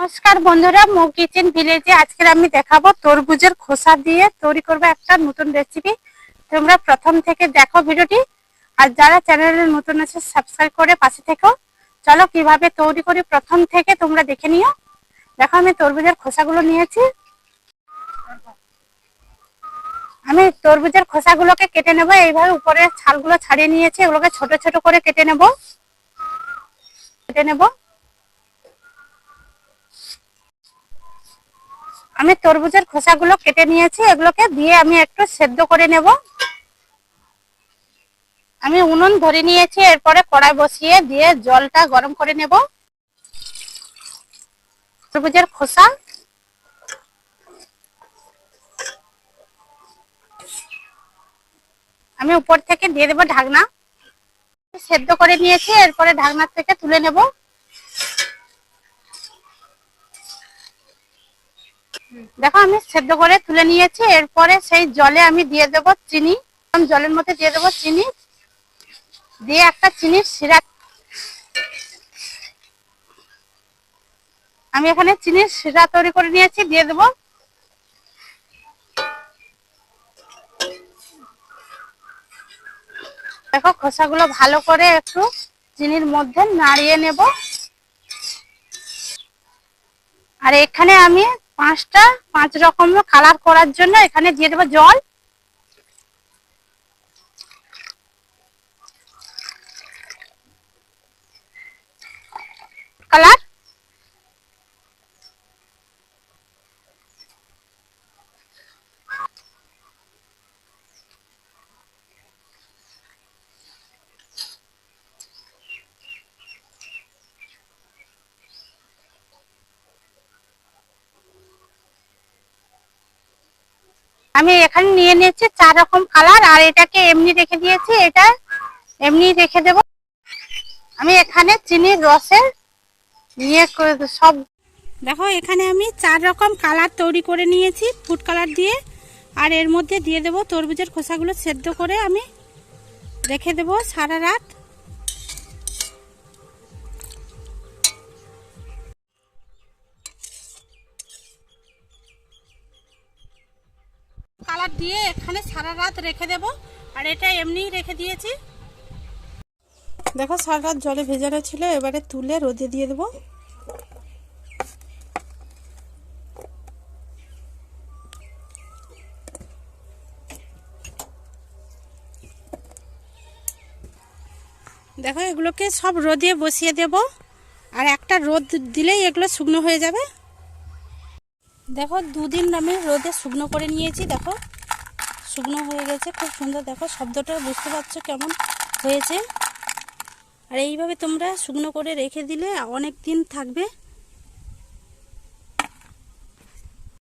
নমস্কার বন্ধুরা মো কিচেন ভিলেজে আজকে আমি দেখাবো তরমুজের খোসা দিয়ে তৈরি করব একটা নতুন রেসিপি তোমরা প্রথম থেকে দেখো ভিডিওটি, আর যারা চ্যানেলে নতুন আছে সাবস্ক্রাইব করে পাশে থেকো। চলো কীভাবে তৈরি করি প্রথম থেকে তোমরা দেখে নিও। দেখো, আমি তরমুজের খোসাগুলো নিয়েছি। আমি তরমুজের খোসাগুলোকে কেটে নেব, এইভাবে উপরে ছালগুলো ছাড়িয়ে নিয়েছি, এগুলোকে ছোট ছোট করে কেটে নেব। কেটে নেব। আমি তরমুজের খোসাগুলো কেটে নিয়েছি, এগুলোকে দিয়ে আমি একটু সেদ্ধ করে নেব। আমি উনুন ধরে নিয়েছি, এরপরে কড়াই বসিয়ে দিয়ে জলটা গরম করে নেব। তরমুজের খোসা। আমি উপর থেকে দিয়ে দেবো ঢাকনা। সেদ্ধ করে নিয়েছি, এরপরে ঢাকনা থেকে তুলে নেব। দেখো, আমি সেদ্ধ করে তুলে নিয়েছি। এরপরে সেই জলে আমি দিয়ে দেব চিনি। জলের মধ্যে দিয়ে দেব চিনি। দিয়ে একটা চিনির শিরা আমি এখানে চিনির শিরা তৈরি করে নিয়েছি, দিয়ে দেব। দেখো, খোসাগুলো ভালো করে একটু চিনির মধ্যে নাড়িয়ে নেব। আর এখানে আমি পাঁচটা পাঁচ রকম কালার করার জন্য এখানে দিয়ে দেবো জল। কালার আমি এখানে নিয়ে নিয়েছি চার রকম কালার, আর এটাকে এমনি রেখে দিয়েছি, এটা এমনি রেখে দেব। আমি এখানে চিনির রসের নিয়ে সব দেখো, এখানে আমি চার রকম কালার তৈরি করে নিয়েছি, ফুড কালার দিয়ে। আর এর মধ্যে দিয়ে দেব তরমুজের খোসাগুলো সেদ্ধ করে আমি রেখে দেব সারা রাত। কালার দিয়ে এখানে সারা রাত রেখে দেব। আর এটা এমনিই রেখে দিয়েছি। দেখো, সারা রাত জলে ভেজানো ছিল, এবারে তুলে রোদে দিয়ে দেবো। দেখো, এগুলোকে সব রোদে বসিয়ে দেব। আর একটা রোদ দিলেই এগুলো শুকনো হয়ে যাবে। দেখো, দুদিন আমি রোদে শুকনো করে নিয়েছি, দেখো। শুকনো হয়ে গেছে, খুব সুন্দর। দেখো, শব্দটা বুঝতে পারছ কেমন হয়েছে। আর এইভাবে তোমরা শুকনো করে রেখে দিলে অনেক দিন থাকবে।